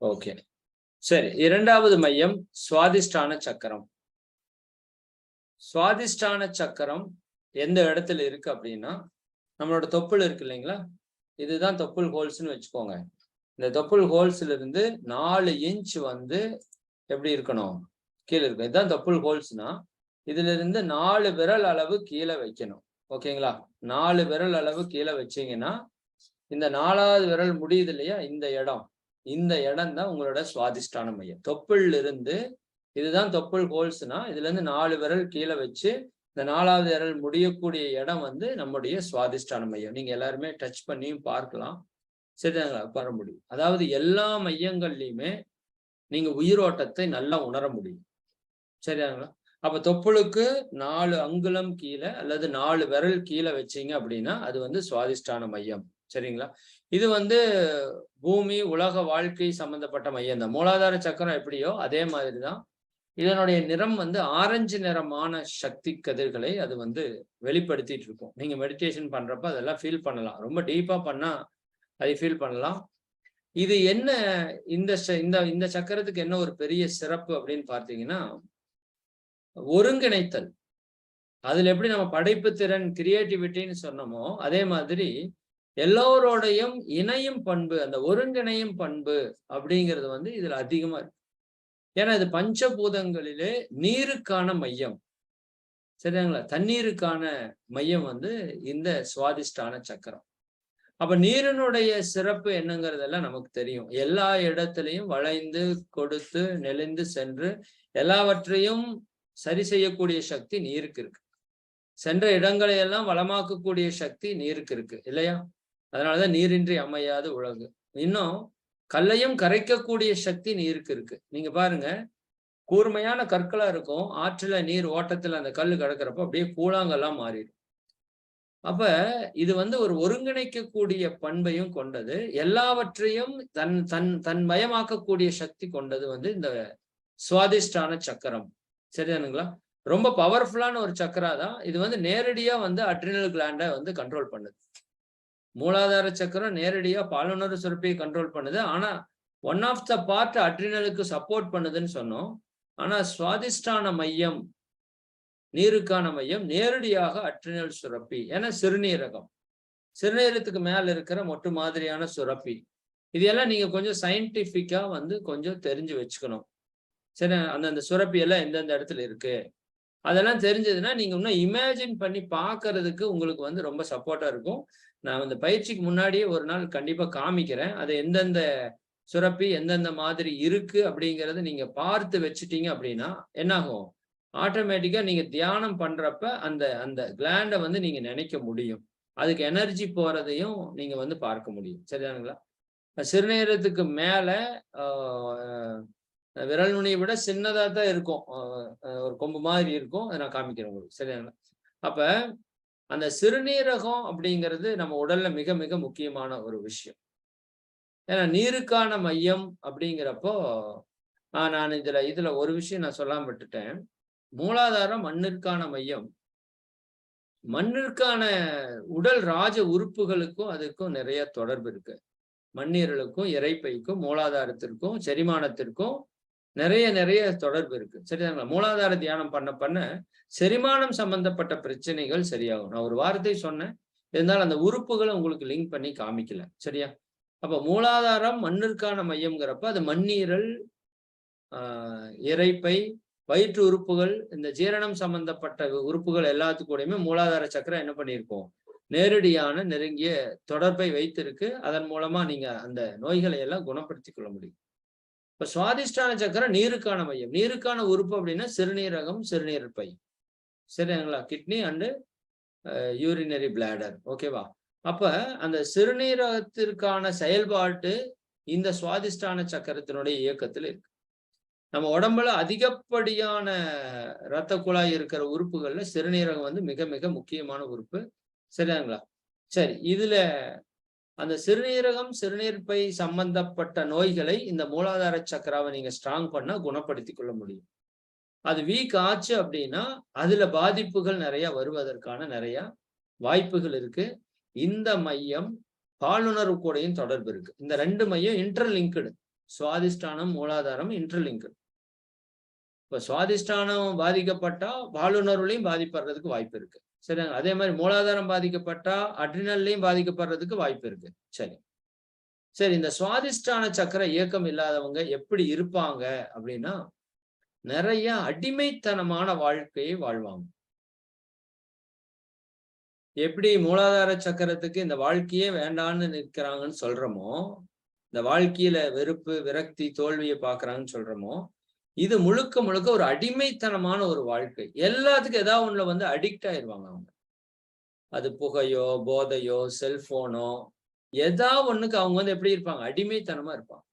Okay சரி இரண்டாவது மையம் சுவாதிஷ்டான சக்கரம். சுவாதிஷ்டான சக்கரம் எந்த இடத்துல இருக்கு அப்படின்னா நம்மளோட தொப்புள் இருக்கு இல்லைங்களா? இதுதான் தொப்புள் ஹோல்ஸ்னு வச்சுக்கோங்க. இந்த தொப்புள் ஹோல்ஸ்ல இருந்து நாலு இன்ச் வந்து எப்படி இருக்கணும்? கீழே இருக்கும் இதுதான் தொப்புள் ஹோல்ஸ்னா இதுல இருந்து நாலு விரல் அளவு கீழே வைக்கணும். ஓகேங்களா? நாலு விரல் அளவு கீழே வச்சீங்கன்னா இந்த நாலாவது விரல் முடியுது இல்லையா? இந்த இடம். இந்த இடம் தான் உங்களோட சுவாதிஷ்டான மையம். தொப்புள் இருந்து இதுதான் தொப்புள் கோல்ஸ்னா இதுல இருந்து நாலு விரல் கீழே வச்சு இந்த நாலாவது விரல் முடியக்கூடிய இடம் வந்து நம்முடைய சுவாதிஷ்டான மையம். நீங்க எல்லாருமே டச் பண்ணியும் பார்க்கலாம். சரிதாங்களா வர முடியும். அதாவது எல்லா மையங்கள்லையுமே நீங்க உயிரோட்டத்தை நல்லா உணர முடியும். சரியாங்களா அப்ப தொப்புளுக்கு நாலு அங்குலம் கீழே அல்லது நாலு விரல் கீழே வச்சீங்க அப்படின்னா அது வந்து சுவாதிஷ்டான மையம். சரிங்களா? இது வந்து பூமி உலக வாழ்க்கை சம்பந்தப்பட்ட மையம் தான். மூலாதார சக்கரம் எப்படியோ அதே மாதிரி தான் இதனுடைய நிறம் வந்து ஆரஞ்சு நிறமான சக்தி கதிர்களை அது வந்து வெளிப்படுத்திட்டு இருக்கும். நீங்க மெடிடேஷன் பண்றப்ப அதெல்லாம் ஃபீல் பண்ணலாம். ரொம்ப டீப்பா பண்ணா அதை ஃபீல் பண்ணலாம். இது என்ன இந்த இந்த இந்த சக்கரத்துக்கு என்ன ஒரு பெரிய சிறப்பு அப்படின்னு பார்த்தீங்கன்னா ஒருங்கிணைத்தல். அதுல எப்படி நம்ம படைப்பு திறன் கிரியேட்டிவிட்டின்னு சொன்னோமோ அதே மாதிரி எல்லோரோடையும் இணையும் பண்பு அந்த ஒருங்கிணையும் பண்பு அப்படிங்கிறது வந்து இதுல அதிகமா இருக்கு. ஏன்னா இது பஞ்சபூதங்களிலே நீருக்கான மையம். சரிங்களா? தண்ணீருக்கான மையம் வந்து இந்த சுவாதிஷ்டான சக்கரம். அப்ப நீரினுடைய சிறப்பு என்னங்கிறதெல்லாம் நமக்கு தெரியும். எல்லா இடத்துலையும் வளைந்து கொடுத்து நெளிந்து சென்று எல்லாவற்றையும் சரி செய்யக்கூடிய சக்தி நீருக்கு இருக்கு. சென்ற இடங்களை எல்லாம் வளமாக்கக்கூடிய சக்தி நீருக்கு இருக்கு இல்லையா? அதனாலதான் நீரின்றி அமையாது உலகு. இன்னும் கல்லையும் கரைக்கக்கூடிய சக்தி நீருக்கு இருக்கு. நீங்க பாருங்க கூர்மையான கற்களா இருக்கும். ஆற்றுல நீர் ஓட்டத்துல அந்த கல் கிடக்கிறப்ப அப்படியே கூழாங்கல்லாம் மாறிடும். அப்ப இது வந்து ஒரு ஒருங்கிணைக்கக்கூடிய பண்பையும் கொண்டது. எல்லாவற்றையும் தன் தன் தன் மயமாக்கக்கூடிய சக்தி கொண்டது வந்து இந்த சுவாதிஷ்டான சக்கரம். சரிதானுங்களா? ரொம்ப பவர்ஃபுல்லான ஒரு சக்கரா தான். இது வந்து நேரடியா வந்து அட்ரினல் கிளாண்டை வந்து கண்ட்ரோல் பண்ணுது. மூலாதார சக்கரம் நேரடியா பாலுணர்வு சுரப்பியை கண்ட்ரோல் பண்ணுது. ஆனா ஒன் ஆஃப் த பார்ட் அட்ரினலுக்கு சப்போர்ட் பண்ணுதுன்னு சொன்னோம். ஆனா சுவாதிஷ்டான மையம் நீருக்கான மையம் நேரடியாக அட்ரினல் சுரப்பி ஏன்னா சிறுநீரகம். சிறுநீரகத்துக்கு மேல இருக்கிற மொட்டு மாதிரியான சுரப்பி. இதெல்லாம் நீங்க கொஞ்சம் சயின்டிஃபிக்காக வந்து கொஞ்சம் தெரிஞ்சு வச்சுக்கணும். சரி அந்தந்த சுரப்பி எல்லாம் எந்தெந்த இடத்துல இருக்கு? அதெல்லாம் தெரிஞ்சதுன்னா நீங்க இன்னும் இமேஜின் பண்ணி பாக்குறதுக்கு உங்களுக்கு வந்து ரொம்ப சப்போர்ட்டா இருக்கும். நான் அந்த பயிற்சிக்கு முன்னாடியே ஒரு நாள் கண்டிப்பா காமிக்கிறேன். அது எந்தெந்த சுரப்பி எந்தெந்த மாதிரி இருக்கு அப்படிங்கறத நீங்க பார்த்து வச்சுட்டீங்க அப்படின்னா என்னாகும்? ஆட்டோமேட்டிக்கா நீங்க தியானம் பண்றப்ப அந்த அந்த கிளாண்டை வந்து நீங்க நினைக்க முடியும். அதுக்கு எனர்ஜி போறதையும் நீங்க வந்து பார்க்க முடியும். சரிதானுங்களா? சிறுநேரத்துக்கு மேல விரல் நுனியை விட சின்னதா தான் இருக்கும். ஒரு கொம்பு மாதிரி இருக்கும். அதை நான் காமிக்கிறேன் உங்களுக்கு. சரிதானுங்களா? அப்ப அந்த சிறுநீரகம் அப்படிங்கிறது நம்ம உடல்ல மிக மிக முக்கியமான ஒரு விஷயம். ஏன்னா நீருக்கான மையம் அப்படிங்கிறப்போ நான் இதுல இதுல ஒரு விஷயம் நான் சொல்லாம விட்டுட்டேன். மூலாதாரம் மண்ணிற்கான மையம். மண்ணிற்கான உடல் ராஜ உறுப்புகளுக்கும் அதுக்கும் நிறைய தொடர்பு இருக்கு. மண்ணீரலுக்கும் இறைப்பைக்கும் மூலாதாரத்திற்கும் செரிமானத்திற்கும் நிறைய நிறைய தொடர்பு இருக்கு. சரிதாங்களா மூலாதார தியானம் பண்ண பண்ண செரிமானம் சம்பந்தப்பட்ட பிரச்சனைகள் சரியாகும். நான் ஒரு வார்த்தை சொன்னேன். இருந்தாலும் அந்த உறுப்புகளை உங்களுக்கு லிங்க் பண்ணி காமிக்கல. சரியா? அப்ப மூலாதாரம் மண்ணிற்கான மையம்ங்கிறப்ப அது மண்ணீரல் ஆஹ் இறைப்பை வயிற்று உறுப்புகள் இந்த ஜீரணம் சம்பந்தப்பட்ட உறுப்புகள் எல்லாத்துக்கூடயுமே மூலாதார சக்கரம் என்ன பண்ணியிருக்கோம்? நேரடியான நெருங்கிய தொடர்பை வைத்திருக்கு. அதன் மூலமா நீங்க அந்த நோய்களை எல்லாம் குணப்படுத்தி கொள்ள முடியும். இப்ப சுவாதிஷ்டான சக்கரம் நீருக்கான மையம். நீருக்கான உறுப்பு அப்படின்னா சிறுநீரகம் சிறுநீர் பை. சரிங்களா? கிட்னி அண்டு யூரினரி பிளாடர் ஓகேவா அப்ப அந்த சிறுநீரகத்திற்கான செயல்பாட்டு இந்த சுவாதிஷ்டான சக்கரத்தினுடைய இயக்கத்தில் இருக்கு. நம்ம உடம்புல அதிகப்படியான இரத்த குழாய் இருக்கிற உறுப்புகள்ல சிறுநீரகம் வந்து மிக மிக முக்கியமான உறுப்பு. சரியாங்களா சரி இதுல அந்த சிறுநீரகம் சிறுநீர்ப்பை சம்பந்தப்பட்ட நோய்களை இந்த மூலாதார சக்கராவை நீங்க ஸ்ட்ராங் பண்ணா குணப்படுத்தி கொள்ள முடியும். அது வீக் ஆச்சு அப்படின்னா அதுல பாதிப்புகள் நிறைய வருவதற்கான நிறைய வாய்ப்புகள் இருக்கு. இந்த மையம் பாலுணர்வு கூடையும் தொடர்பு இருக்கு. இந்த ரெண்டு மையம் இன்டர்லிங்க்டு சுவாதிஷ்டானம் மூலாதாரம் இன்டர்லிங்க்டு இப்ப சுவாதிஷ்டானம் பாதிக்கப்பட்டா பாலுணர்வுலையும் பாதிப்படுறதுக்கு வாய்ப்பு இருக்கு. சரி அதே மாதிரி மூலாதாரம் பாதிக்கப்பட்டா அட்ரினல்லையும் பாதிக்கப்படுறதுக்கு வாய்ப்பு இருக்கு. சரி. சரி இந்த சுவாதிஷ்டான சக்கர இயக்கம் இல்லாதவங்க எப்படி இருப்பாங்க அப்படின்னா நிறைய அடிமைத்தனமான வாழ்க்கையை வாழ்வாங்க. எப்படி மூலாதார சக்கரத்துக்கு இந்த வாழ்க்கையே வேண்டான்னு நிற்கிறாங்கன்னு சொல்றோமோ இந்த வாழ்க்கையில வெறுப்பு விரக்தி தோல்வியை பாக்குறாங்கன்னு சொல்றோமோ இது முழுக்க முழுக்க ஒரு அடிமைத்தனமான ஒரு வாழ்க்கை. எல்லாத்துக்கும் ஏதாவது ஒண்ணுல வந்து அடிக்ட் ஆயிடுவாங்க அவங்க. அது புகையோ போதையோ செல்போனோ ஏதா ஒண்ணுக்கு அவங்க வந்து எப்படி இருப்பாங்க? அடிமைத்தனமா இருப்பாங்க.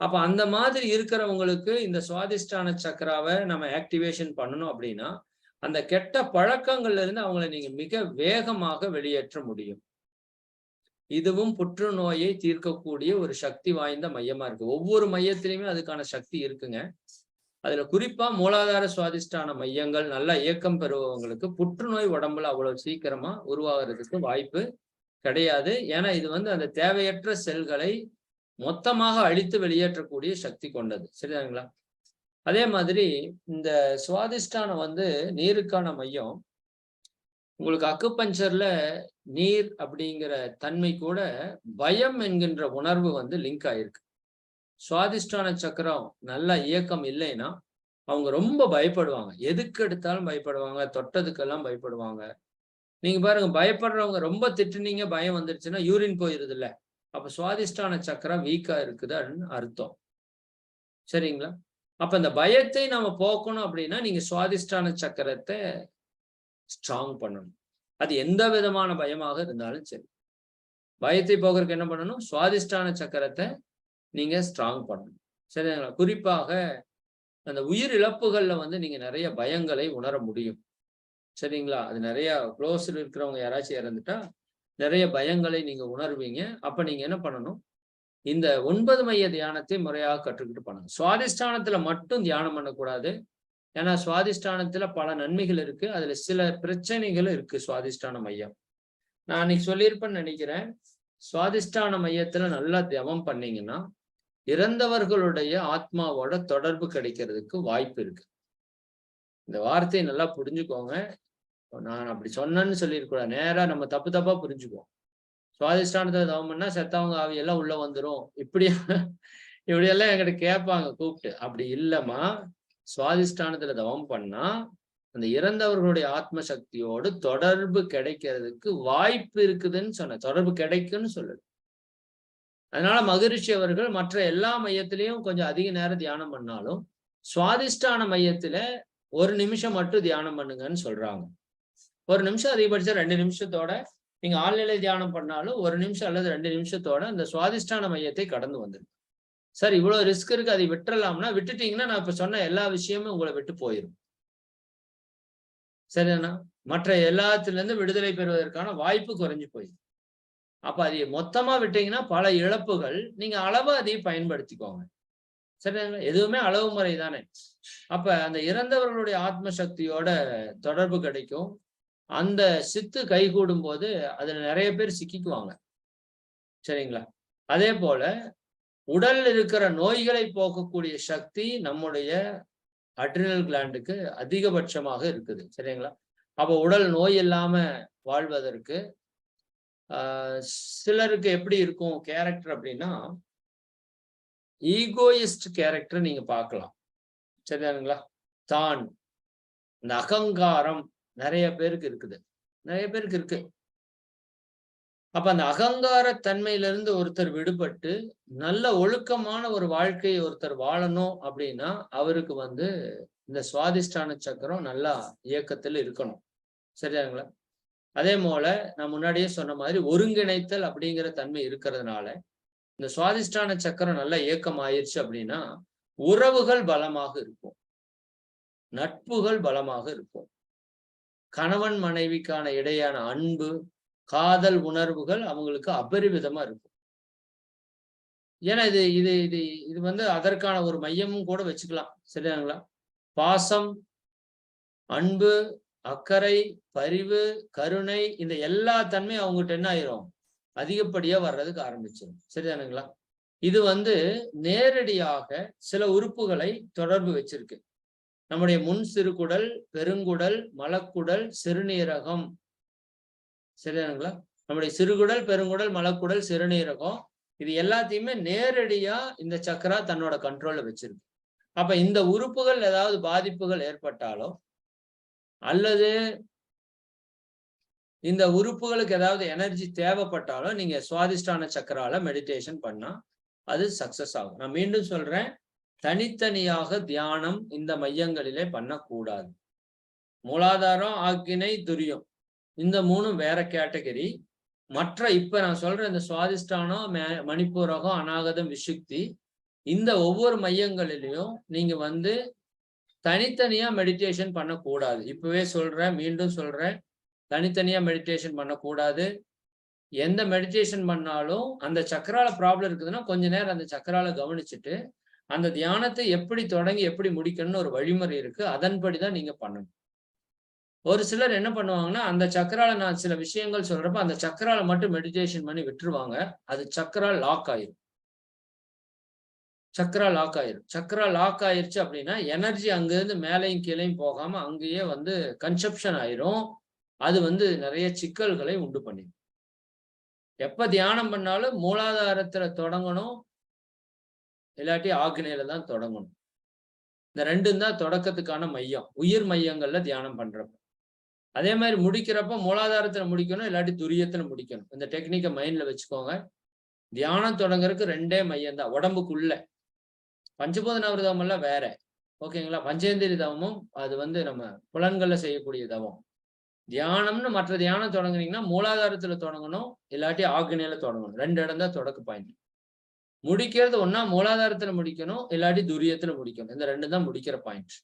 அப்ப அந்த மாதிரி இருக்கிறவங்களுக்கு இந்த சுவாதிஷ்டான சக்கராவை நம்ம ஆக்டிவேஷன் பண்ணணும் அப்படின்னா அந்த கெட்ட பழக்கங்கள்ல இருந்து அவங்களை நீங்க மிக வேகமாக வெளியேற்ற முடியும். இதுவும் புற்றுநோயை தீர்க்கக்கூடிய ஒரு சக்தி வாய்ந்த மையமா இருக்கு. ஒவ்வொரு மையத்திலையுமே அதுக்கான சக்தி இருக்குங்க. அதுல குறிப்பா மூலாதார சுவாதிஷ்டான மையங்கள் நல்லா இயக்கம் பெறுபவங்களுக்கு புற்றுநோய் உடம்புல அவ்வளவு சீக்கிரமா உருவாகிறதுக்கு வாய்ப்பு கிடையாது. ஏன்னா இது வந்து அந்த தேவையற்ற செல்களை மொத்தமாக அழித்து வெளியேற்றக்கூடிய சக்தி கொண்டது. சரிதாங்களா அதே மாதிரி இந்த சுவாதிஷ்டானம் வந்து நீருக்கான மையம் உங்களுக்கு அக்குப்பஞ்சர்ல நீர் அப்படிங்கிற தன்மை கூட பயம் என்கின்ற உணர்வு வந்து லிங்க் ஆயிருக்கு. சுவாதிஷ்டான சக்கரம் நல்ல இயக்கம் இல்லைன்னா அவங்க ரொம்ப பயப்படுவாங்க. எதுக்கு எடுத்தாலும் பயப்படுவாங்க தொட்டதுக்கெல்லாம் பயப்படுவாங்க. நீங்க பாருங்க பயப்படுறவங்க ரொம்ப திட்டுனீங்க பயம் வந்துருச்சுன்னா யூரின் போயிருது இல்ல அப்ப சுவாதிஷ்டான சக்கரம் வீக்கா இருக்குதுன்னு அர்த்தம். சரிங்களா? அப்ப இந்த பயத்தை நம்ம போக்கணும் அப்படின்னா நீங்க சுவாதிஷ்டான சக்கரத்தை ஸ்ட்ராங் பண்ணணும். அது எந்த விதமான பயமாக இருந்தாலும் சரி. பயத்தை போகிறதுக்கு என்ன பண்ணணும்? சுவாதிஷ்டான சக்கரத்தை நீங்க ஸ்ட்ராங் பண்ணணும். சரிங்களா? குறிப்பாக அந்த உயிர் இழப்புகள்ல வந்து நீங்க நிறைய பயங்களை உணர முடியும். சரிங்களா? அது நிறைய க்ளோஸில் இருக்கிறவங்க யாராச்சும் இறந்துட்டா நிறைய பயங்களை நீங்க உணர்வீங்க. அப்ப நீங்க என்ன பண்ணணும்? இந்த ஒன்பது மைய தியானத்தை முறையாக கற்றுக்கிட்டு பண்ணணும் சுவாதிஷ்டானத்துல மட்டும் தியானம் பண்ணக்கூடாது. ஏன்னா சுவாதிஷ்டானத்துல பல நன்மைகள் இருக்கு. அதுல சில பிரச்சனைகளும் இருக்கு சுவாதிஷ்டான மையம். நான் அன்னைக்கு சொல்லியிருப்பேன்னு நினைக்கிறேன். சுவாதிஷ்டான மையத்துல நல்லா தியமம் பண்ணீங்கன்னா இறந்தவர்களுடைய ஆத்மாவோட தொடர்பு கிடைக்கிறதுக்கு வாய்ப்பு இருக்கு. இந்த வார்த்தையை நல்லா புரிஞ்சுக்கோங்க. நான் அப்படி சொன்னேன்னு சொல்லியிருக்கூடாது நேரா நம்ம தப்பு தப்பா புரிஞ்சுக்குவோம். சுவாதிஷ்டானத்தை தவம் பண்ணா செத்தவங்க ஆவியெல்லாம் உள்ள வந்துரும். இப்படி இப்படியெல்லாம் என்கிட்ட கேட்பாங்க கூப்பிட்டு. அப்படி இல்லம்மா. சுவாதிஷ்டானத்துல தவம் பண்ணா அந்த இறந்தவர்களுடைய ஆத்ம சக்தியோடு தொடர்பு கிடைக்கிறதுக்கு வாய்ப்பு இருக்குதுன்னு சொன்ன தொடர்பு கிடைக்கும்னு சொல்லுது. அதனால மகரிஷி அவர்கள் மற்ற எல்லா மையத்திலையும் கொஞ்சம் அதிக நேரம் தியானம் பண்ணாலும் சுவாதிஷ்டான மையத்துல ஒரு நிமிஷம் மட்டும் தியானம் பண்ணுங்கன்னு சொல்றாங்க. ஒரு நிமிஷம் அதிகபட்சம் ரெண்டு நிமிஷத்தோட நீங்க ஆழ்நிலை தியானம் பண்ணாலும் ஒரு நிமிஷம் அல்லது ரெண்டு நிமிஷத்தோட அந்த சுவாதிஷ்டான மையத்தை கடந்து வந்துடும் சார் இவ்வளவு ரிஸ்க் இருக்கு அதை விட்டுறலாம்னா விட்டுட்டீங்கன்னா நான் இப்ப சொன்ன எல்லா விஷயமும் உங்களை விட்டு போயிடும் சரிண்ணா மற்ற எல்லாத்துல இருந்து விடுதலை பெறுவதற்கான வாய்ப்பு குறைஞ்சு போயிடும் அப்ப அதை மொத்தமா விட்டீங்கன்னா பல இழப்புகள் நீங்க அளவு அதை பயன்படுத்திக்கோங்க. சரிங்களா எதுவுமே அளவு முறை தானே. அப்ப அந்த இறந்தவர்களுடைய ஆத்ம சக்தியோட தொடர்பு கிடைக்கும். அந்த சித்து கைகூடும் போது அதுல நிறைய பேர் சிக்கிக்குவாங்க. சரிங்களா? அதே போல உடல் இருக்கிற நோய்களை போக்கக்கூடிய சக்தி நம்முடைய அட்ரினல் கிளாண்டுக்கு அதிகபட்சமாக இருக்குது சரிங்களா? அப்போ உடல் நோய் இல்லாம வாழ்வதற்கு சிலருக்கு எப்படி இருக்கும் கேரக்டர் அப்படின்னா ஈகோயிஸ்ட் கேரக்டர் நீங்க பார்க்கலாம் சரிதானுங்களா? தான் இந்த அகங்காரம் நிறைய பேருக்கு இருக்குது நிறைய பேருக்கு இருக்கு. அப்ப அந்த அகங்கார தன்மையிலிருந்து ஒருத்தர் விடுபட்டு நல்ல ஒழுக்கமான ஒரு வாழ்க்கையை ஒருத்தர் வாழணும் அப்படின்னா அவருக்கு வந்து இந்த சுவாதிஷ்டான சக்கரம் நல்லா இயக்கத்தில் இருக்கணும். சரியாங்களா அதே போல நான் முன்னாடியே சொன்ன மாதிரி ஒருங்கிணைத்தல் அப்படிங்கிற தன்மை இருக்கிறதுனால இந்த சுவாதிஷ்டான சக்கரம் நல்லா இயக்கம் ஆயிடுச்சு அப்படின்னா உறவுகள் பலமாக இருக்கும். நட்புகள் பலமாக இருக்கும். கணவன் மனைவிக்கான இடையான அன்பு காதல் உணர்வுகள் அவங்களுக்கு அபரிவிதமா இருக்கும். ஏன்னா இது இது இது இது வந்து அதற்கான ஒரு மையமும் கூட வச்சுக்கலாம். சரியாங்களா பாசம் அன்பு அக்கறை பரிவு கருணை இந்த எல்லா தன்மையும் அவங்ககிட்ட என்ன ஆயிரும்? அதிகப்படியா வர்றதுக்கு ஆரம்பிச்சிடும் சரிதானுங்களா? இது வந்து நேரடியாக சில உறுப்புகளை தொடர்பு வச்சிருக்கு. நம்முடைய முன் சிறுகுடல் பெருங்குடல் மலக்குடல் சிறுநீரகம் சரிதானுங்களா? நம்முடைய சிறுகுடல் பெருங்குடல் மலக்குடல் சிறுநீரகம் இது எல்லாத்தையுமே நேரடியா இந்த சக்கரா தன்னோட கண்ட்ரோல்ல வச்சிருக்கு. அப்ப இந்த உறுப்புகள் ஏதாவது பாதிப்புகள் ஏற்பட்டாலோ அல்லது இந்த உறுப்புகளுக்கு ஏதாவது எனர்ஜி தேவைப்பட்டாலும் நீங்க சுவாதிஷ்டான சக்கரால மெடிடேஷன் பண்ணா அது சக்சஸ் ஆகும். நான் மீண்டும் சொல்றேன் தனித்தனியாக தியானம் இந்த மையங்களிலே பண்ணக்கூடாது. மூலாதாரம் ஆக்கினை துரியம். இந்த மூணும் வேற கேட்டகரி. மற்ற இப்ப நான் சொல்ற இந்த சுவாதிஷ்டானம் மணிப்பூரகம் அநாகதம் விசுக்தி இந்த ஒவ்வொரு மையங்களிலையும் நீங்க வந்து தனித்தனியா மெடிடேஷன் பண்ணக்கூடாது. இப்பவே சொல்றேன் மீண்டும் சொல்றேன். தனித்தனியா மெடிடேஷன் பண்ணக்கூடாது. எந்த மெடிடேஷன் பண்ணாலும் அந்த சக்கரால ப்ராப்ளம் இருக்குதுன்னா கொஞ்ச நேரம் அந்த சக்கரால கவனிச்சுட்டு அந்த தியானத்தை எப்படி தொடங்கி எப்படி முடிக்கணும்னு ஒரு வழிமுறை இருக்கு. அதன்படிதான் நீங்க பண்ணணும். ஒரு சிலர் என்ன பண்ணுவாங்கன்னா அந்த சக்கரால நான் சில விஷயங்கள் சொல்றப்ப அந்த சக்கரால மட்டும் மெடிடேஷன் பண்ணி விட்டுருவாங்க. அது சக்கரா லாக் ஆயிரும். சக்கரா லாக் ஆயிரும். சக்கரா லாக் ஆயிருச்சு அப்படின்னா எனர்ஜி அங்கிருந்து மேலையும் கீழையும் போகாம அங்கேயே வந்து கன்செப்ஷன் ஆயிரும். அது வந்து நிறைய சிக்கல்களை உண்டு பண்ணிடும் எப்ப தியானம் பண்ணாலும் மூலாதாரத்துல தொடங்கணும். இல்லாட்டி ஆக்னையில தான் தொடங்கணும். இந்த ரெண்டும் தான் தொடக்கத்துக்கான மையம். உயிர் மையங்கள்ல தியானம் பண்றப்ப. அதே மாதிரி முடிக்கிறப்ப மூலாதாரத்துல முடிக்கணும் இல்லாட்டி துரியத்துல முடிக்கணும். இந்த டெக்னிக்கை மைண்ட்ல வச்சுக்கோங்க. தியானம் தொடங்குறதுக்கு ரெண்டே மையம் தான் உடம்புக்குள்ள. பஞ்சபோத நவரதம் எல்லாம் வேற. ஓகேங்களா? பஞ்சேந்திரி தவமும் அது வந்து நம்ம புலன்கள்ல செய்யக்கூடிய தவம். தியானம்னு மற்ற தியானம் தொடங்குனீங்கன்னா மூலாதாரத்துல தொடங்கணும் இல்லாட்டி ஆக்னியில தொடங்கணும். ரெண்டு இடம் தான் தொடக்க பாயிண்ட் முடிக்கிறது ஒன்னா மூலாதாரத்துல முடிக்கணும் இல்லாட்டி துரியத்துல முடிக்கணும். இந்த ரெண்டு தான் முடிக்கிற பாயிண்ட்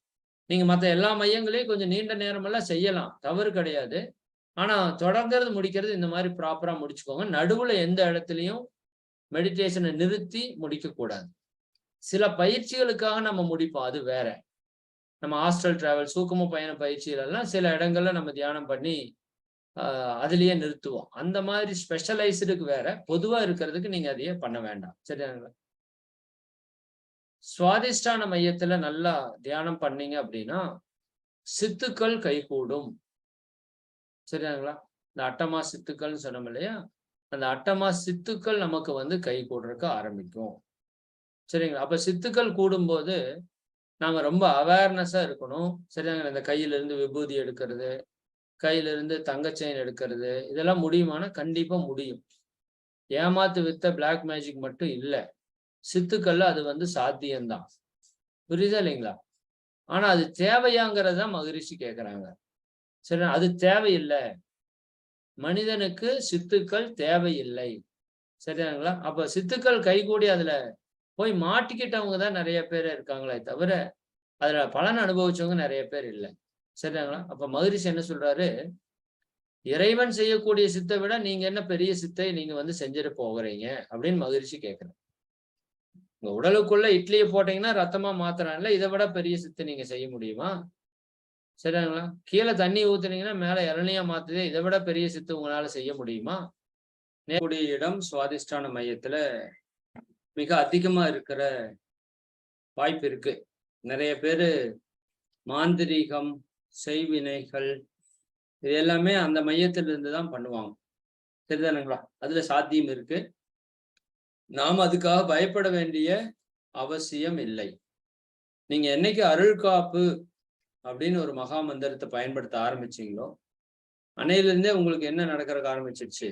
நீங்க மற்ற எல்லா மையங்களையும் கொஞ்சம் நீண்ட நேரம் எல்லாம் செய்யலாம். தவறு கிடையாது. ஆனா தொடங்கிறது முடிக்கிறது இந்த மாதிரி ப்ராப்பரா முடிச்சுக்கோங்க. நடுவுல எந்த இடத்துலையும் மெடிடேஷனை நிறுத்தி முடிக்க கூடாது. சில பயிற்சிகளுக்காக நம்ம முடிப்போம். அது வேற. நம்ம ஹாஸ்டல் டிராவல் சூக்கம பயண பயிற்சிகளெல்லாம் சில இடங்கள்ல நம்ம தியானம் பண்ணி அதுலயே நிறுத்துவோம். அந்த மாதிரி ஸ்பெஷலைஸ்டுக்கு வேற பொதுவா இருக்கிறதுக்கு நீங்க அதையே பண்ண வேண்டாம். சரியாங்களா சுவாதிஷ்டான மையத்துல நல்லா தியானம் பண்ணீங்க அப்படின்னா சித்துக்கள் கைகூடும். சரியாங்களா? இந்த அட்டமா சித்துக்கள்னு சொன்னோம் இல்லையா? அந்த அட்டமா சித்துக்கள் நமக்கு வந்து கை கூடுறதுக்கு ஆரம்பிக்கும். சரிங்களா? அப்ப சித்துக்கள் கூடும்போது நாம ரொம்ப அவேர்னஸா இருக்கணும். சரியாங்களா? இந்த கையில இருந்து விபூதி எடுக்கிறது கையில இருந்து தங்க செயின் எடுக்கிறது இதெல்லாம் முடியுமானா கண்டிப்பா முடியும். ஏமாத்து வித்த பிளாக் மேஜிக் மட்டும் இல்லை. சித்துக்கள்ல அது வந்து சாத்தியம்தான். புரியுதா இல்லைங்களா? ஆனா அது தேவையாங்கிறத மகிழ்ச்சி கேட்கிறாங்க சரி அது தேவையில்லை. மனிதனுக்கு சித்துக்கள் தேவையில்லை. சரியாங்களா? அப்ப சித்துக்கள் கைகூடி அதுல போய் மாட்டிக்கிட்டவங்க தான் நிறைய பேர் இருக்காங்களே தவிர அதுல பலன் அனுபவிச்சவங்க நிறைய பேர் இல்லை. சரிங்களா அப்ப மகரிஷி என்ன சொல்றாரு? இறைவன் செய்யக்கூடிய சித்தை விட நீங்க என்ன பெரிய சித்தை நீங்க வந்து செஞ்சுட்டு போகிறீங்க அப்படின்னு மகிழ்ச்சி கேட்குறேன் உங்க உடலுக்குள்ள இட்லியை போட்டீங்கன்னா ரத்தமா மாத்துறான்ல இதை விட பெரிய சித்து நீங்க செய்ய முடியுமா? சரிங்களா? கீழே தண்ணி ஊத்துனீங்கன்னா மேல இளநியா மாத்துதே இதை விட பெரிய சித்து உங்களால செய்ய முடியுமா? நேரக்கூடிய இடம் சுவாதிஷ்டான மையத்துல மிக அதிகமா இருக்கிற வாய்ப்பு இருக்கு. நிறைய பேரு மாந்திரீகம் செய்வினைகள் இது எல்லாமே அந்த மையத்திலிருந்து தான் பண்ணுவாங்க. சரிதானுங்களா அதுல சாத்தியம் இருக்கு. நாம் அதுக்காக பயப்பட வேண்டிய அவசியம் இல்லை நீங்க என்னைக்கு அருள் காப்பு அப்படின்னு ஒரு மகா மந்திரத்தை பயன்படுத்த ஆரம்பிச்சீங்களோ அன்னையிலிருந்தே உங்களுக்கு என்ன நடக்கிறதுக்கு ஆரம்பிச்சிருச்சு?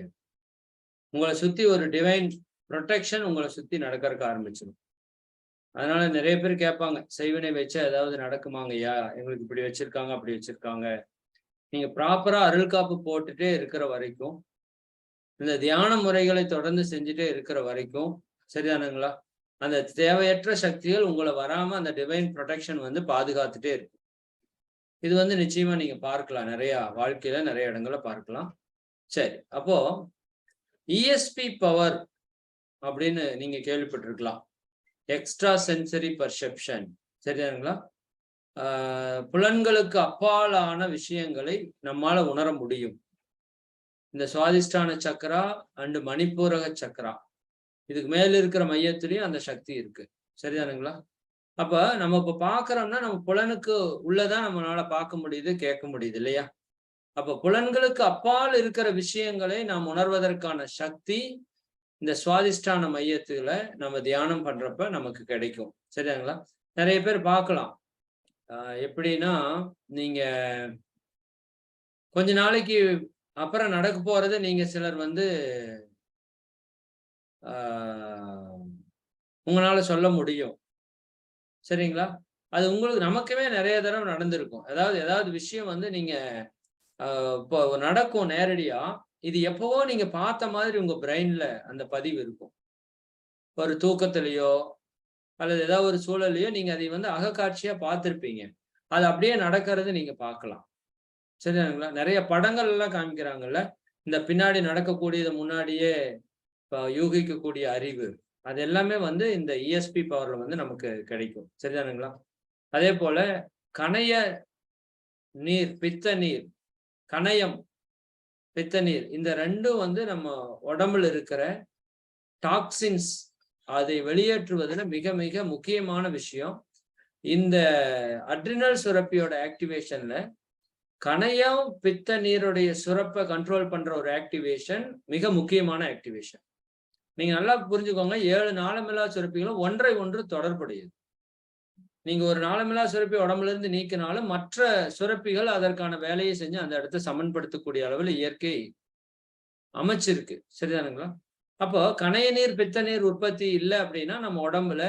உங்களை சுத்தி ஒரு டிவைன் ப்ரொடெக்ஷன் உங்களை சுத்தி நடக்கிறதுக்கு ஆரம்பிச்சிடும் அதனால நிறைய பேர் கேட்பாங்க செய்வினை வச்சா ஏதாவது நடக்குமாங்க ஐயா? எங்களுக்கு இப்படி வச்சிருக்காங்க அப்படி வச்சிருக்காங்க. நீங்க ப்ராப்பரா அருள் காப்பு போட்டுட்டே இருக்கிற வரைக்கும் இந்த தியான முறைகளை தொடர்ந்து செஞ்சுட்டே இருக்கிற வரைக்கும் சரிதானுங்களா? அந்த தேவையற்ற சக்திகள் உங்களை வராம அந்த டிவைன் ப்ரொடெக்ஷன் வந்து பாதுகாத்துட்டே இருக்கும் இது வந்து நிச்சயமா நீங்க பார்க்கலாம் நிறைய வாழ்க்கையில நிறைய இடங்களை பார்க்கலாம். சரி அப்போ இஎஸ்பி பவர் அப்படின்னு நீங்க கேள்விப்பட்டிருக்கலாம். எக்ஸ்ட்ரா சென்சரி பர்செப்ஷன் சரிதானுங்களா புலன்களுக்கு அப்பாலான விஷயங்களை நம்மால உணர முடியும். இந்த சுவாதிஷ்டான சக்கரா அண்டு மணிப்பூரக சக்கரா. இதுக்கு மேல இருக்கிற மையத்திலயும் அந்த சக்தி இருக்கு. சரிதானுங்களா? அப்ப நம்ம இப்ப பாக்குறோம்னா நம்ம புலனுக்கு உள்ளதான் நம்மளால பார்க்க முடியுது கேட்க முடியுது இல்லையா? அப்ப புலன்களுக்கு அப்பால் இருக்கிற விஷயங்களை நாம் உணர்வதற்கான சக்தி இந்த சுவாதிஷ்டான மையத்துல நம்ம தியானம் பண்றப்ப நமக்கு கிடைக்கும். சரியாங்களா நிறைய பேர் பார்க்கலாம். எப்படின்னா நீங்க கொஞ்ச நாளைக்கு அப்புறம் நடக்க போறது நீங்க சிலர் வந்து உங்களால சொல்ல முடியும். சரிங்களா? அது உங்களுக்கு நமக்குமே நிறைய தடவை நடந்திருக்கும். ஏதாவது ஏதாவது விஷயம் வந்து நீங்க இப்போ நடக்கும் நேரடியா இது எப்பவோ நீங்க பார்த்த மாதிரி உங்க பிரெயின்ல அந்த பதிவு இருக்கும். ஒரு தூக்கத்திலேயோ அல்லது ஏதாவது ஒரு சூழல்லையோ நீங்க அதை வந்து அகக்காட்சியா பார்த்துருப்பீங்க. அது அப்படியே நடக்கிறது நீங்க பார்க்கலாம். சரிங்களா நிறைய படங்கள் எல்லாம் காமிக்கிறாங்கல்ல? இந்த பின்னாடி நடக்கக்கூடியது முன்னாடியே யூகிக்கக்கூடிய அறிவு அது எல்லாமே வந்து இந்த இஎஸ்பி பவர்ல வந்து நமக்கு கிடைக்கும். சரிதானுங்களா? அதே போல கணைய நீர் பித்த நீர் கணையம் பித்த நீர் இந்த ரெண்டும் வந்து நம்ம உடம்புல இருக்கிற டாக்ஸின்ஸ் அதை வெளியேற்றுவதில் மிக மிக முக்கியமான விஷயம். இந்த அட்ரினல் சுரப்பியோட ஆக்டிவேஷன்ல கணையம் பித்த நீருடைய சுரப்பை கண்ட்ரோல் பண்ற ஒரு ஆக்டிவேஷன் மிக முக்கியமான ஆக்டிவேஷன் நீங்க நல்லா புரிஞ்சுக்கோங்க ஏழு நாளமில்லா சுரப்பிகளும் ஒன்றை ஒன்று தொடர்புடையது. நீங்க ஒரு நாளமில்லா சுரப்பி உடம்புல இருந்து நீக்கினாலும் மற்ற சுரப்பிகள் அதற்கான வேலையை செஞ்சு அந்த இடத்த சமன்படுத்தக்கூடிய அளவில் இயற்கை அமைச்சிருக்கு. சரிதானுங்களா? அப்போ கணைய நீர் பித்த நீர் உற்பத்தி இல்லை அப்படின்னா நம்ம உடம்புல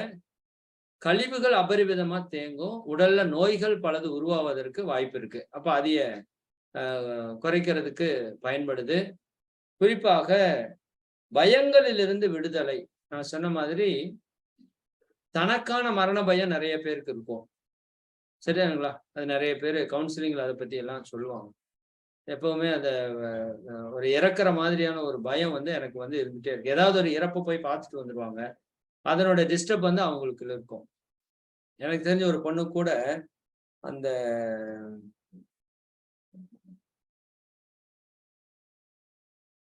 கழிவுகள் அபரிவிதமா தேங்கும் உடல்ல நோய்கள் பலது உருவாவதற்கு வாய்ப்பு இருக்கு. அப்ப அதைய குறைக்கிறதுக்கு பயன்படுது. குறிப்பாக பயங்களிலிருந்து விடுதலை. நான் சொன்ன மாதிரி தனக்கான மரண பயம் நிறைய பேருக்கு இருக்கும். சரியானுங்களா அது நிறைய பேர் கவுன்சிலிங்ல அதை பத்தி எல்லாம் சொல்லுவாங்க. எப்பவுமே அந்த ஒரு இறக்குற மாதிரியான ஒரு பயம் வந்து எனக்கு வந்து இருந்துட்டே இருக்கு. ஏதாவது ஒரு இறப்பை போய் பார்த்துட்டு வந்துடுவாங்க அதனோட டிஸ்டர்ப் வந்து அவங்களுக்கு இருக்கும். எனக்கு தெரிஞ்ச ஒரு பொண்ணு கூட அந்த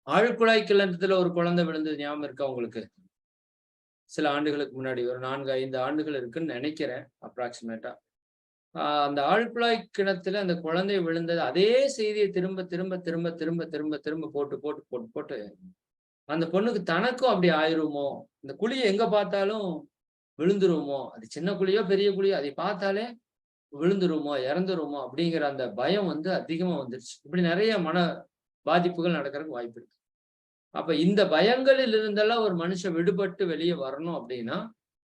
ஆழ்குழாய் கிளந்தத்துல ஒரு குழந்தை விழுந்தது ஞாபகம் இருக்கா உங்களுக்கு? சில ஆண்டுகளுக்கு முன்னாடி ஒரு நான்கு ஐந்து ஆண்டுகள் இருக்குன்னு நினைக்கிறேன் அப்ராக்சிமேட்டா அந்த ஆழ்குழாய் கிணத்துல அந்த குழந்தை விழுந்தது அதே செய்தியை திரும்ப திரும்ப திரும்ப திரும்ப திரும்ப திரும்ப போட்டு போட்டு போட்டு போட்டு அந்த பொண்ணுக்கு தனக்கும் அப்படி ஆயிருமோ? இந்த குழியை எங்க பார்த்தாலும் விழுந்துருமோ? அது சின்ன குழியோ பெரிய குழியோ அதை பார்த்தாலே விழுந்துருமோ இறந்துருவோமோ அப்படிங்கிற அந்த பயம் வந்து அதிகமா வந்துருச்சு. இப்படி நிறைய மன பாதிப்புகள் நடக்கிறதுக்கு வாய்ப்பு இருக்கு. அப்ப இந்த பயங்களில் இருந்தெல்லாம் ஒரு மனுஷன் விடுபட்டு வெளியே வரணும் அப்படின்னா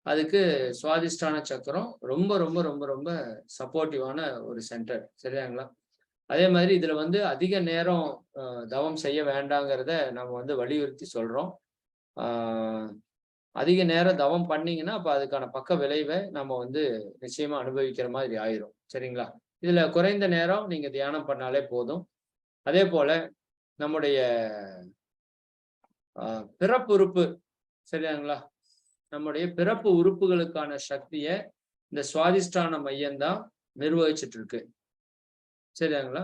அதுக்கு சுவாதிஷ்டான சக்கரம் ரொம்ப ரொம்ப ரொம்ப ரொம்ப சப்போர்ட்டிவான ஒரு சென்டர் சரியாங்களா அதே மாதிரி இதுல வந்து அதிக நேரம் தவம் செய்ய வேண்டாங்கிறத நம்ம வந்து வலியுறுத்தி சொல்றோம். அதிக நேரம் தவம் பண்ணீங்கன்னா அப்போ அதுக்கான பக்க விளைவை நம்ம வந்து நிச்சயமா அனுபவிக்கிற மாதிரி ஆயிரும். சரிங்களா? இதுல குறைந்த நேரம் நீங்க தியானம் பண்ணாலே போதும். அதே போல நம்முடைய பிறப்பு உறுப்பு சரியாங்களா நம்முடைய பிறப்பு உறுப்புகளுக்கான சக்தியை இந்த சுவாதிஷ்டான மையம்தான் நிர்வகிச்சுட்டு இருக்கு சரியாங்களா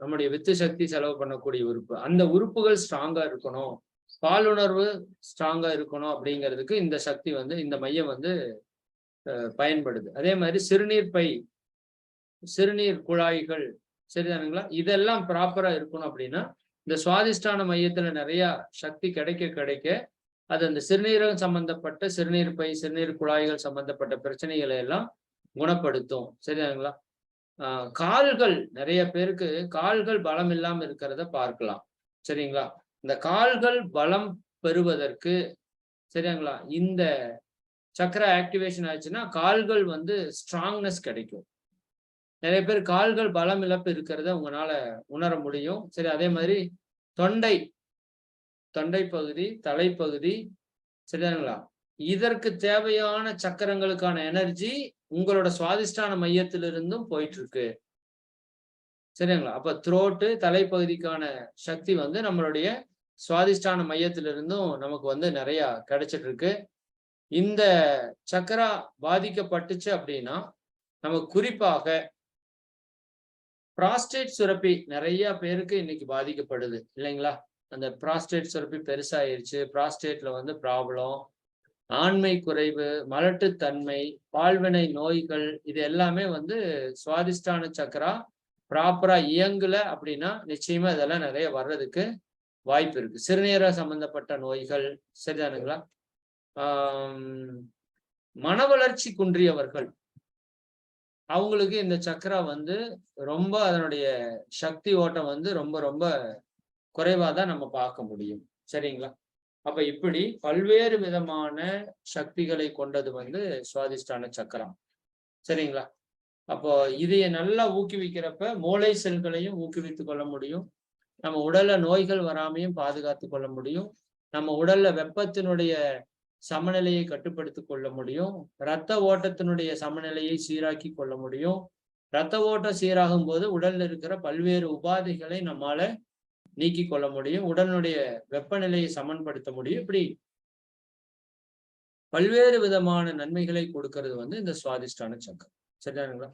நம்முடைய வித்து சக்தி செலவு பண்ணக்கூடிய உறுப்பு. அந்த உறுப்புகள் ஸ்ட்ராங்கா இருக்கணும். பாலுணர்வு ஸ்ட்ராங்கா இருக்கணும் அப்படிங்கிறதுக்கு இந்த சக்தி வந்து இந்த மையம் வந்து பயன்படுது. அதே மாதிரி சிறுநீர் பை சிறுநீர் குழாய்கள் சரிதானுங்களா இதெல்லாம் ப்ராப்பரா இருக்கணும் அப்படின்னா இந்த சுவாதிஷ்டான மையத்துல நிறைய சக்தி கிடைக்க கிடைக்க அது அந்த சிறுநீரகம் சம்பந்தப்பட்ட சிறுநீர் பை சிறுநீர் குழாய்கள் சம்பந்தப்பட்ட பிரச்சனைகளை எல்லாம் குணப்படுத்தும். சரிதானுங்களா கால்கள் நிறைய பேருக்கு கால்கள் பலம் இல்லாம இருக்கிறத பார்க்கலாம். சரிங்களா? இந்த கால்கள் பலம் பெறுவதற்கு சரியாங்களா இந்த சக்கர ஆக்டிவேஷன் ஆச்சுன்னா கால்கள் வந்து ஸ்ட்ராங்னஸ் கிடைக்கும். நிறைய பேர் கால்கள் பலம் இழப்பு இருக்கிறத உங்களால உணர முடியும். சரி அதே மாதிரி தொண்டை தொண்டை பகுதி தலைப்பகுதி சரிதானுங்களா இதற்கு தேவையான சக்கரங்களுக்கான எனர்ஜி உங்களோட சுவாதிஷ்டான மையத்திலிருந்தும் போயிட்டு இருக்கு சரிங்களா? அப்ப த்ரோட்டு தலைப்பகுதிக்கான சக்தி வந்து நம்மளுடைய சுவாதிஷ்டான மையத்திலிருந்தும் நமக்கு வந்து நிறைய கிடைச்சிட்டு இருக்கு இந்த சக்கரா பாதிக்கப்பட்டுச்சு அப்படின்னா நமக்கு குறிப்பாக ப்ராஸ்டேட் சுரப்பி நிறைய பேருக்கு இன்னைக்கு பாதிக்கப்படுது இல்லைங்களா? அந்த ப்ராஸ்டேட் சுரப்பி பெருசாயிருச்சு ப்ராஸ்டேட்ல வந்து ப்ராப்ளம் ஆண்மை குறைவு மலட்டுத்தன்மை பால்வினை நோய்கள் இது எல்லாமே வந்து சுவாதிஷ்டான சக்கரா ப்ராப்பரா இயங்கல அப்படின்னா நிச்சயமா இதெல்லாம் நிறைய வர்றதுக்கு வாய்ப்பு இருக்கு. சிறுநீரக சம்பந்தப்பட்ட நோய்கள் சரிதானுங்களா ஆஹ் மன வளர்ச்சி குன்றியவர்கள். அவங்களுக்கு இந்த சக்கரா வந்து ரொம்ப அதனுடைய சக்தி ஓட்டம் வந்து ரொம்ப ரொம்ப குறைவா தான் நம்ம பார்க்க முடியும். சரிங்களா? அப்ப இப்படி பல்வேறு விதமான சக்திகளை கொண்டது வந்து சுவாதிஷ்டான சக்கரம் சரிங்களா? அப்போ இதைய நல்லா ஊக்குவிக்கிறப்ப மூளை செல்களையும் ஊக்குவித்துக் கொள்ள முடியும். நம்ம உடல்ல நோய்கள் வராமையும் பாதுகாத்து கொள்ள முடியும். நம்ம உடல்ல வெப்பத்தினுடைய சமநிலையை கட்டுப்படுத்திக் கொள்ள முடியும். இரத்த ஓட்டத்தினுடைய சமநிலையை சீராக்கி கொள்ள முடியும். இரத்த ஓட்டம் சீராகும் போது உடல்ல இருக்கிற பல்வேறு உபாதைகளை நம்மால நீக்கி கொள்ள முடியும். உடலுடைய வெப்பநிலையை சமன்படுத்த முடியும். இப்படி பல்வேறு விதமான நன்மைகளை கொடுக்கறது வந்து இந்த சுவாதிஷ்டான சக்கரம். சரிதானுங்களா?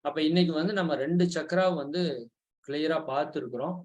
அப்ப இன்னைக்கு வந்து நம்ம ரெண்டு சக்கரா வந்து கிளியரா பார்த்துருக்குறோம்.